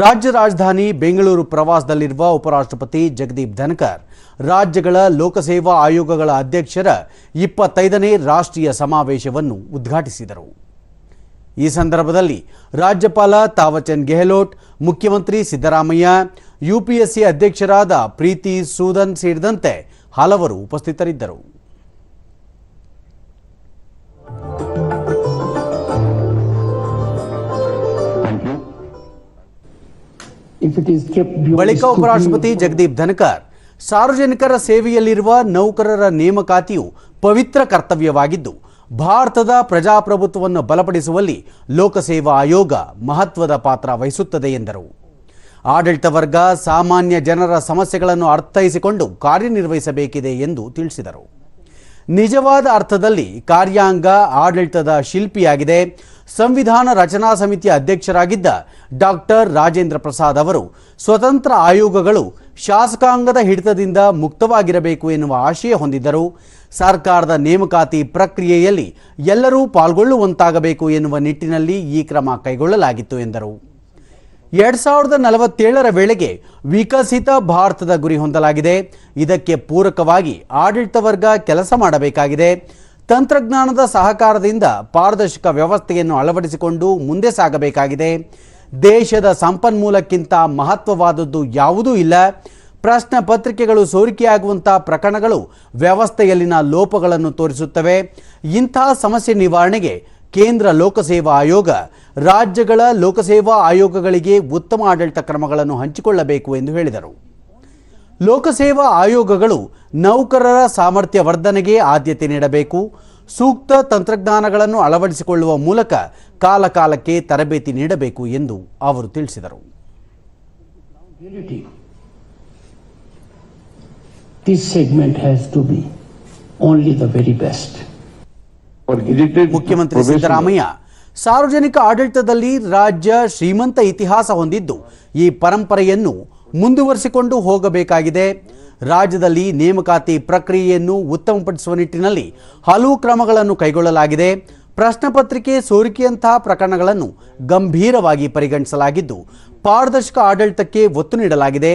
ರಾಜ್ಯ ರಾಜಧಾನಿ ಬೆಂಗಳೂರು ಪ್ರವಾಸದಲ್ಲಿರುವ ಉಪರಾಷ್ಟ್ರಪತಿ ಜಗದೀಪ್ ಧನ್ಕರ್, ರಾಜ್ಯಗಳ ಲೋಕಸೇವಾ ಆಯೋಗಗಳ ಅಧ್ಯಕ್ಷರ ಇಪ್ಪತ್ತೈದನೇ ರಾಷ್ಟ್ರೀಯ ಸಮಾವೇಶವನ್ನು ಉದ್ಘಾಟಿಸಿದರು. ಈ ಸಂದರ್ಭದಲ್ಲಿ ರಾಜ್ಯಪಾಲ ತಾವಚಂದ್ ಗೆಹ್ಲೋಟ್, ಮುಖ್ಯಮಂತ್ರಿ ಸಿದ್ದರಾಮಯ್ಯ, ಯುಪಿಎಸ್ಸಿ ಅಧ್ಯಕ್ಷರಾದ ಪ್ರೀತಿ ಸೂದನ್ ಸೇರಿದಂತೆ ಹಲವರು ಉಪಸ್ಥಿತರಿದ್ದರು. ಬಳಿಕ ಉಪರಾಷ್ಟ್ರಪತಿ ಜಗದೀಪ್ ಧನಕರ್ ಸಾರ್ವಜನಿಕರ ಸೇವೆಯಲ್ಲಿರುವ ನೌಕರರ ನೇಮಕಾತಿಯು ಪವಿತ್ರ ಕರ್ತವ್ಯವಾಗಿದ್ದು ಭಾರತದ ಪ್ರಜಾಪ್ರಭುತ್ವವನ್ನು ಬಲಪಡಿಸುವಲ್ಲಿ ಲೋಕಸೇವಾ ಆಯೋಗ ಮಹತ್ವದ ಪಾತ್ರ ವಹಿಸುತ್ತದೆ ಎಂದರು. ಆಡಳಿತ ವರ್ಗ ಸಾಮಾನ್ಯ ಜನರ ಸಮಸ್ಯೆಗಳನ್ನು ಅರ್ಥೈಸಿಕೊಂಡು ಕಾರ್ಯನಿರ್ವಹಿಸಬೇಕಿದೆ ಎಂದು ತಿಳಿಸಿದರು. ನಿಜವಾದ ಅರ್ಥದಲ್ಲಿ ಕಾರ್ಯಾಂಗ ಆಡಳಿತದ ಶಿಲ್ಪಿಯಾಗಿದೆ. ಸಂವಿಧಾನ ರಚನಾ ಸಮಿತಿಯ ಅಧ್ಯಕ್ಷರಾಗಿದ್ದ ಡಾಕ್ಟರ್ ರಾಜೇಂದ್ರ ಪ್ರಸಾದ್ ಅವರು ಸ್ವತಂತ್ರ ಆಯೋಗಗಳು ಶಾಸಕಾಂಗದ ಹಿಡಿತದಿಂದ ಮುಕ್ತವಾಗಿರಬೇಕು ಎನ್ನುವ ಆಶಯ ಹೊಂದಿದ್ದರು. ಸರ್ಕಾರದ ನೇಮಕಾತಿ ಪ್ರಕ್ರಿಯೆಯಲ್ಲಿ ಎಲ್ಲರೂ ಪಾಲ್ಗೊಳ್ಳುವಂತಾಗಬೇಕು ಎನ್ನುವ ನಿಟ್ಟಿನಲ್ಲಿ ಈ ಕ್ರಮ ಕೈಗೊಳ್ಳಲಾಗಿತ್ತು ಎಂದರು. ಎರಡ್ ಸಾವಿರದ ನಲವತ್ತೇಳರ ವೇಳೆಗೆ ವಿಕಸಿತ ಭಾರತದ ಗುರಿ ಹೊಂದಲಾಗಿದೆ. ಇದಕ್ಕೆ ಪೂರಕವಾಗಿ ಆಡಳಿತ ವರ್ಗ ಕೆಲಸ ಮಾಡಬೇಕಾಗಿದೆ. ತಂತ್ರಜ್ಞಾನದ ಸಹಕಾರದಿಂದ ಪಾರದರ್ಶಕ ವ್ಯವಸ್ಥೆಯನ್ನು ಅಳವಡಿಸಿಕೊಂಡು ಮುಂದೆ ಸಾಗಬೇಕಾಗಿದೆ. ದೇಶದ ಸಂಪನ್ಮೂಲಕ್ಕಿಂತ ಮಹತ್ವವಾದದ್ದು ಯಾವುದೂ ಇಲ್ಲ. ಪ್ರಶ್ನೆ ಪತ್ರಿಕೆಗಳು ಸೋರಿಕೆಯಾಗುವಂಥ ಪ್ರಕರಣಗಳು ವ್ಯವಸ್ಥೆಯಲ್ಲಿನ ಲೋಪಗಳನ್ನು ತೋರಿಸುತ್ತವೆ. ಇಂತಹ ಸಮಸ್ಯೆ ನಿವಾರಣೆಗೆ ಕೇಂದ್ರ ಲೋಕಸೇವಾ ಆಯೋಗ ರಾಜ್ಯಗಳ ಲೋಕಸೇವಾ ಆಯೋಗಗಳಿಗೆ ಉತ್ತಮ ಆಡಳಿತ ಕ್ರಮಗಳನ್ನು ಹಂಚಿಕೊಳ್ಳಬೇಕು ಎಂದು ಹೇಳಿದರು. ಲೋಕಸೇವಾ ಆಯೋಗಗಳು ನೌಕರರ ಸಾಮರ್ಥ್ಯ ವರ್ಧನೆಗೆ ಆದ್ಯತೆ ನೀಡಬೇಕು. ಸೂಕ್ತ ತಂತ್ರಜ್ಞಾನಗಳನ್ನು ಅಳವಡಿಸಿಕೊಳ್ಳುವ ಮೂಲಕ ಕಾಲಕಾಲಕ್ಕೆ ತರಬೇತಿ ನೀಡಬೇಕು ಎಂದು ಅವರು ತಿಳಿಸಿದರು. ಮುಖ್ಯಮಂತ್ರಿ ಸಿದ್ದರಾಮಯ್ಯ ಸಾರ್ವಜನಿಕ ಆಡಳಿತದಲ್ಲಿ ರಾಜ್ಯ ಶ್ರೀಮಂತ ಇತಿಹಾಸ ಹೊಂದಿದ್ದು, ಈ ಪರಂಪರೆಯನ್ನು ಮುಂದುವರಿಸಿಕೊಂಡು ಹೋಗಬೇಕಾಗಿದೆ. ರಾಜ್ಯದಲ್ಲಿ ನೇಮಕಾತಿ ಪ್ರಕ್ರಿಯೆಯನ್ನು ಉತ್ತಮಪಡಿಸುವ ನಿಟ್ಟಿನಲ್ಲಿ ಹಲವು ಕ್ರಮಗಳನ್ನು ಕೈಗೊಳ್ಳಲಾಗಿದೆ. ಪ್ರಶ್ನೆ ಪತ್ರಿಕೆ ಸೋರಿಕೆಯಂತಹ ಪ್ರಕರಣಗಳನ್ನು ಗಂಭೀರವಾಗಿ ಪರಿಗಣಿಸಲಾಗಿದ್ದು, ಪಾರದರ್ಶಕ ಆಡಳಿತಕ್ಕೆ ಒತ್ತು ನೀಡಲಾಗಿದೆ.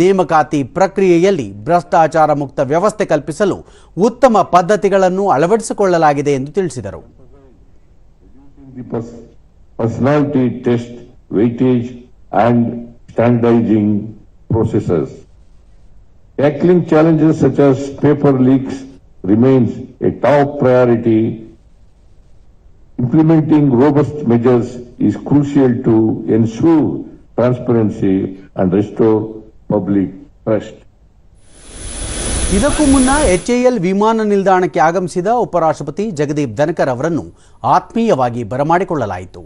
ನೇಮಕಾತಿ ಪ್ರಕ್ರಿಯೆಯಲ್ಲಿ ಭ್ರಷ್ಟಾಚಾರ ಮುಕ್ತ ವ್ಯವಸ್ಥೆ ಕಲ್ಪಿಸಲು ಉತ್ತಮ ಪದ್ಧತಿಗಳನ್ನು ಅಳವಡಿಸಿಕೊಳ್ಳಲಾಗಿದೆ ಎಂದು ತಿಳಿಸಿದರು. The personality test, weightage and standardizing processes. Tackling challenges such as paper leaks remains a top priority. Implementing robust measures is crucial to ensure transparency and restore public trust. ಇದಕ್ಕೂ ಮುನ್ನ ಎಚ್ಎಎಲ್ ವಿಮಾನ ನಿಲ್ದಾಣಕ್ಕೆ ಆಗಮಿಸಿದ ಉಪರಾಷ್ಟ್ರಪತಿ ಜಗದೀಪ್ ಧನಕರ್ ಅವರನ್ನು ಆತ್ಮೀಯವಾಗಿ ಬರಮಾಡಿಕೊಳ್ಳಲಾಯಿತು.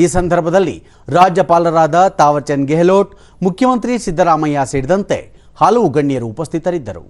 ಈ ಸಂದರ್ಭದಲ್ಲಿ ರಾಜ್ಯಪಾಲರಾದ ತಾವರ್ಚಂದ್ ಗೆಹ್ಲೋಟ್, ಮುಖ್ಯಮಂತ್ರಿ ಸಿದ್ದರಾಮಯ್ಯ ಸೇರಿದಂತೆ ಹಲವು ಗಣ್ಯರು ಉಪಸ್ಥಿತರಿದ್ದರು.